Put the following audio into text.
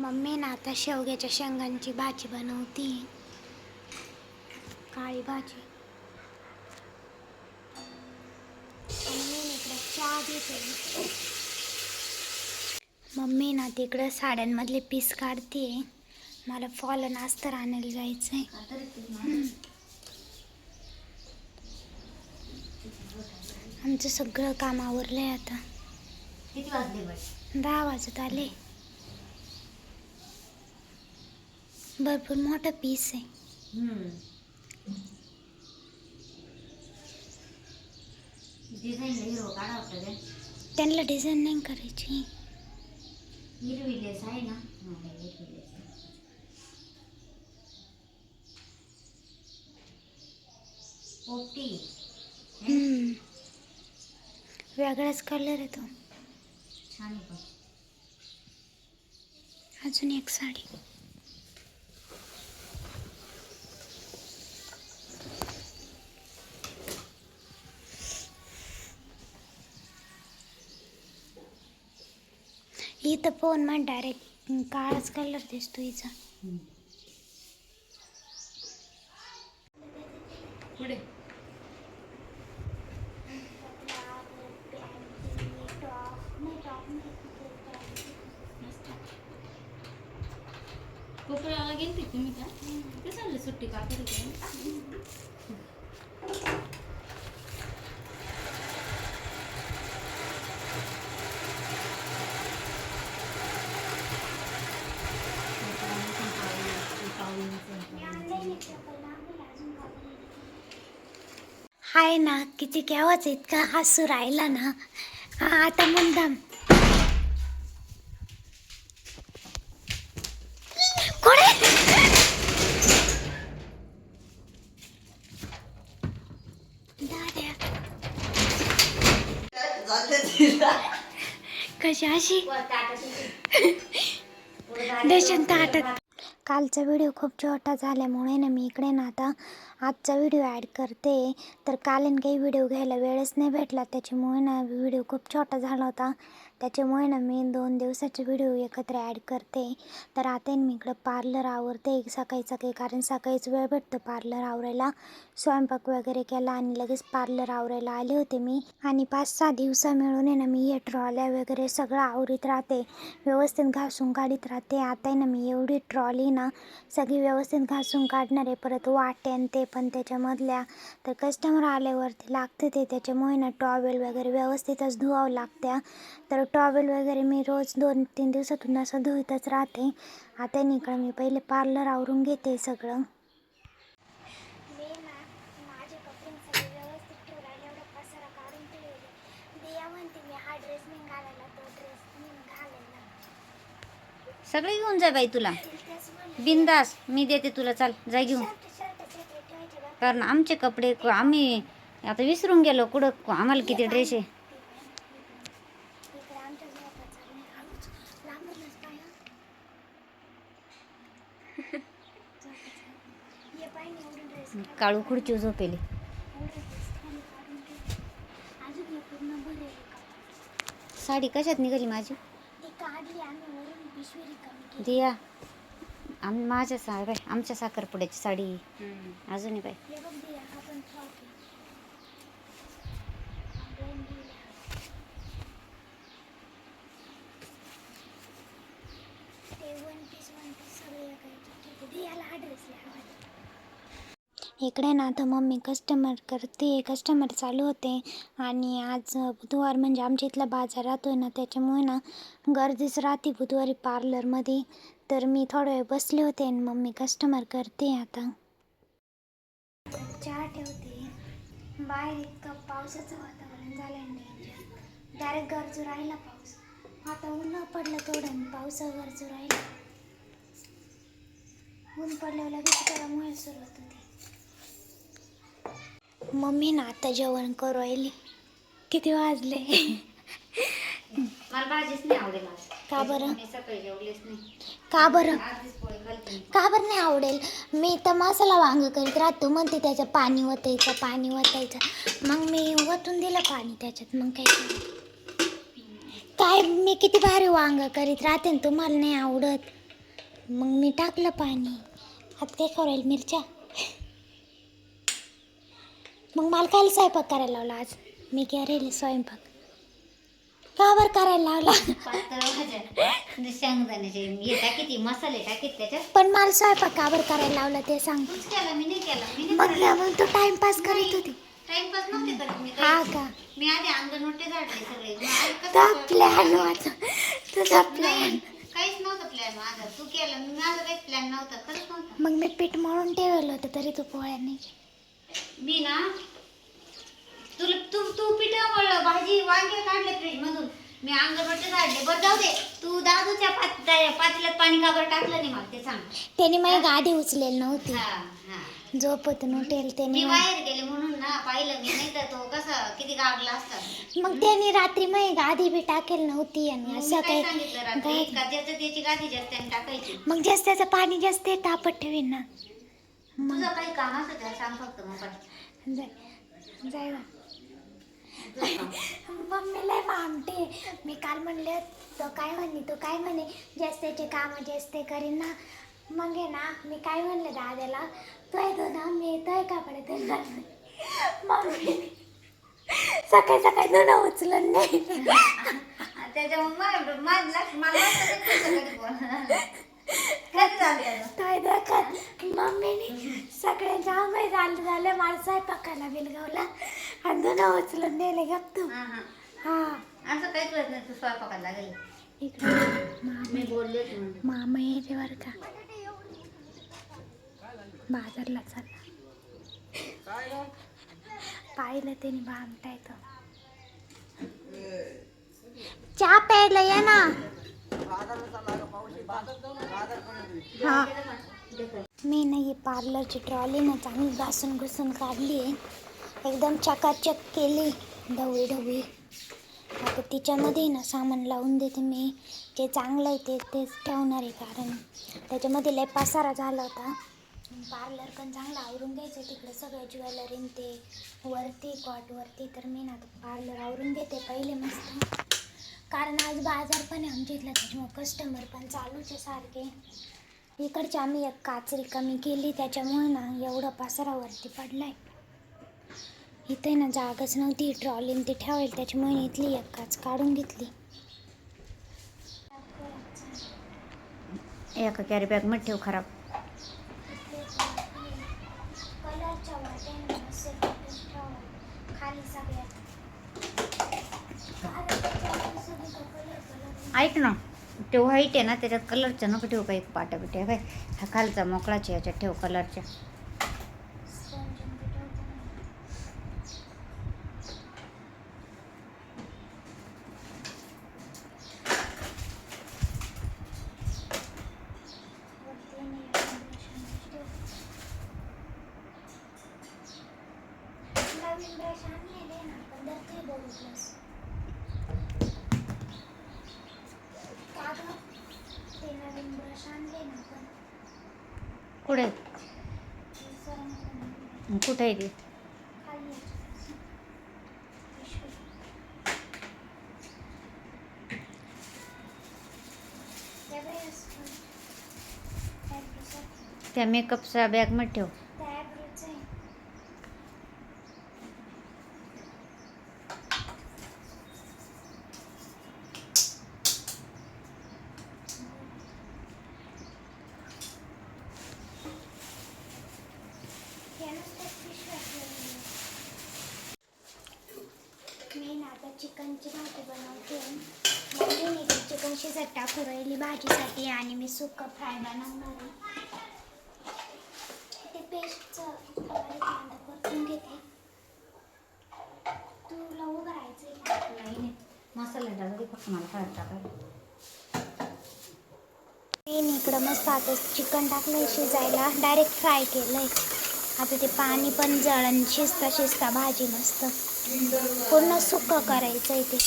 Mummy ना आता शेवग्याच्या शेंगांची भाजी बनवती. काळी भाजी. मम्मी इकडे चहा देते. मम्मी ना तिकडं साड्यांमधले पीस काढते. मला फॉलन अस्तर आणायला जायचं आहे आमचं सगळं काम आवरलं आहे आता दहा वाजत आले. भरपूर मोठं पीस आहे. त्यांना डिझाईन नाही करायची. हिरवी लेस आहे ना? हिरवी लेस आहे. पोपटी. हम्म. वेगळाच कलर आहे तो. छान अजून एक साडी. इथं फोन म्हण डायरेक्ट काळाच कलर दिसतो हिचा. पुढे. कोकणाला तुम्ही का? कसं सुट्टी का? करते आहे ना किती केव्हाच इतका हसू राहिला ना. हा आता मुंदाम. कशी अशी देशांत ताटात कालचा व्हिडिओ खूप छोटा झाल्यामुळे ना मी इकडे ना आता आजचा व्हिडिओ ॲड करते. तर काल आणि काही व्हिडिओ घ्यायला वेळच नाही भेटला. त्याच्यामुळे ना व्हिडिओ खूप छोटा झाला होता. त्याच्यामुळे ना मी दोन दिवसाचे व्हिडिओ एकत्र ॲड करते. तर आता मी इकडं पार्लर आवरते. सकाळी सकाळी कारण सकाळीच वेळ भेटतो पार्लर आवरायला. स्वयंपाक वगैरे केला आणि लगेच पार्लर आवरायला आले होते मी. आणि पाच सहा दिवसा मिळून आहे ना मी हे ट्रॉल्या वगैरे सगळं आवरीत राहते. व्यवस्थित घासून काढीत राहते. आता आहे ना मी एवढी ट्रॉली ना सगळी व्यवस्थित घासून काढणार आहे. परत वाट्यान ते पण त्याच्यामधल्या तर कस्टमर आल्यावरती लागते ते. त्याच्यामुळे ना टॉवेल वगैरे व्यवस्थितच धुवावं लागत्या तर टॉवेल वगैरे मी रोज दोन तीन दिवसातून असं धुतच राहते. आता इकडं मी पहिले पार्लर आवरून घेते सगळं. मी ना माझे कपडे सगळे घेऊन जा बाई तुला. बिंदास. मी देते तुला. चाल जाय घेऊन. कारण आमचे कपडे आम्ही आता विसरून गेलो. कुठं आम्हाला किती ड्रेस आहे? काळू खुर्ची झोपेली. साडी कशात निघाली माझी? दिया. आम माझ्या सा आमच्या साखरपुड्याची साडी. अजूनही बाई हे बघ दिया हा पण फ्रॉक आहे ऑनलाईन दिला ते वन पीस वन पीस सगळे एकाचे ठीक आहे दियाला हा ड्रेस इकडे ना आता मम्मी कस्टमर करते कस्टमर चालू होते. आणि आज बुधवार म्हणजे आमच्या इथला बाजार राहतोय ना त्याच्यामुळे ना गर्दीच राहते बुधवारी पार्लरमध्ये तर मी थोडा वेळ बसले होते आणि मम्मी कस्टमर करते आता. चहा ठेवते. बाहेर इतकं पावसाचं वातावरण झालं डायरेक्ट गरजू राहिला पाऊस. आता ऊन पडलं थोडं पावसा गरजू राहिला. ऊन पडल्यावर लगेच गरम सुरुवात होती. मम्मी ना आता जेवण करू राहिली. किती वाजले? मला भाजीच नाही आवडेल आज. का बरं? मी सकाळी जेवलेच नाही. का बरं? पोळी. का बरं नाही आवडेल? मी तर मसाला वांग करीत राहतो. म्हणते त्याच्यात पाणी वतायचं पाणी वतायचं. मग मी वतून दिलं पाणी त्याच्यात. मग काय? काय मी किती भारी वांग करीत राहते आणि तुम्हाला नाही आवडत. मग मी टाकलं पाणी. हात काय करायला मिरच्या? मग मला काय स्वयंपाक करायला लावला आज? मी करेल स्वयंपाक? का बरं करायला लावला? पातळ भाज्या. म्हणजे शेंगदाण्याचे. हे टाकीत मसाले टाकीत त्याच्यात. पण मला स्वयंपाक का बरं करायला लावला ते सांग. तूच केला मी नाही केला. मी मग ना मग तू टाइमपास करत होती. टाइमपास नव्हते करत मी. हा काही. का? मी आधी अंगण नोटे झाडले सगळे. मग आज कसं तुझा स्वयंपाक? प्लॅन होता. तुझा प्लॅन नाही काहीच नव्हतं प्लॅन माझा. तू केला. मी माझा काहीच प्लॅन नव्हता. खरंच नव्हता. मग मी पीठ मळून ठेवलं होतं तरी तू पोळ्या नाही मी ना तुला तू तू पिठा भाजी वांगे काढले फ्रीज मधून. मी अंगणवाडी काढले. बरं जाऊ दे. तू दादूच्या पात पातेल्यात पाणी का बरं टाकलं नाही मला ते सांग. त्याने माझी गादी उचलेली नव्हती. हा हा. झोपतून उठेल मी त्याने बाहेर गेले म्हणून ना पाहिलं मी. नाही तर तो कसा किती गागला असता. मग त्याने रात्री माझी गादी बी टाकेल नव्हती आणि असं मी काय काही सांगितलं रात्री? का ज्याचं त्याची गादी जास्त त्याने टाकायची? मग जास्त त्याचं पाणी जास्त आहे, तापत ठेवीन ना. तुझं काही काम असं त्या सांग फक्त मग पाठ. जाय जाय. मम्मी लय मामटे मी काल म्हणले तो काय म्हणे तो काय म्हणे जास्तीचे काम जास्त करीन ना मग आहे ना मी काय म्हणले दादाला तो येतो ना मी येतोय का पडे मम्मी सकाळी सकाळी धुणं उचलून नाही त्याच्यामुळे मला लक्ष मला तुझं कधी. काय दाखत मम्मीने सगळ्यांच्या आंबे झालं झालं. मला स्वयंपाकाला बिलगावला आणि धुणं उचलून नेले गप तू. हा, हा. हा. असं काहीच होत नाही तू स्वयंपाकाला लागेल. इकडे मामा मी बोलले म्हणून मामा येते बरं का? बाजारला चालला पाहिलं त्याने भामटा येतो चहा प्यायला ये ना. हा. मी ना ही पार्लरची ट्रॉली ना चांगली घासून घुसून काढली आहे. एकदम चकाचक केली ढवळी ढवळी आता तिच्यामध्ये ना सामान लावून देते मी. जे चांगलं आहे ते तेच ठेवणार आहे कारण. त्याच्यामध्ये लय पसारा झाला होता. पार्लर पण चांगलं आवरून घ्यायचं तिकडे सगळं ज्वेलरी ते. वरती कॉटवरती तर मी ना आता पार्लर आवरून घेते पहिले मस्त. कारण आज बाजार पण आहे आमच्या इथला त्याच्यामुळे कस्टमर पण चालूच आहे सारखे. इकडची आम्ही एक काचरी कमी केली त्याच्यामुळे ना एवढं पसारावरती पडलाय. इथे ना जागाच नव्हती ट्रॉलीन ती ठेवायला त्याच्यामुळे इथली एक काच काढून घेतली. एका कॅरी बॅगमध्ये ठेव खराब. ऐक ना. ते व्हाईट आहे ना त्याच्यात कलरचं नको ठेवू काही पाट्या बिट्या काय हा खालचा मोकळाच्या याच्यात ठेव कलरच्या स्पंज आणि ते ठेवतो ना. वरती नाही आपण brush आणि ठेवू. नवीन ब्रश आणलेले ना पण धरते बघितलंस का गं? ते नवीन ब्रश आणले ना पण कुठे कुठे आहे ती? त्या मेकअपच्या बॅगमध्ये ठेव त्या eyebrows आहे. या नुसत्या पिशव्या ठेवलेल्या. मी ना आता चिकनची भाजी बनवते. मम्मीने ती चिकन शिजत टाकू राहिली भाजीसाठी आणि मी सुक्क फ्राय बनवणार आहे. ते पेस्टचं कांदा परतून घेते. तुला उभं राहायचं नाही मसाला टाकू दे फक्त मला हळद टाकायला मी इकडं मस्त आता चिकन टाकलंय शिजायला. डायरेक्ट फ्राय केलंय. आता ते पाणी पण जळण शिजता शिजता भाजी मस्त. पूर्ण सुक्क करायचं आहे ते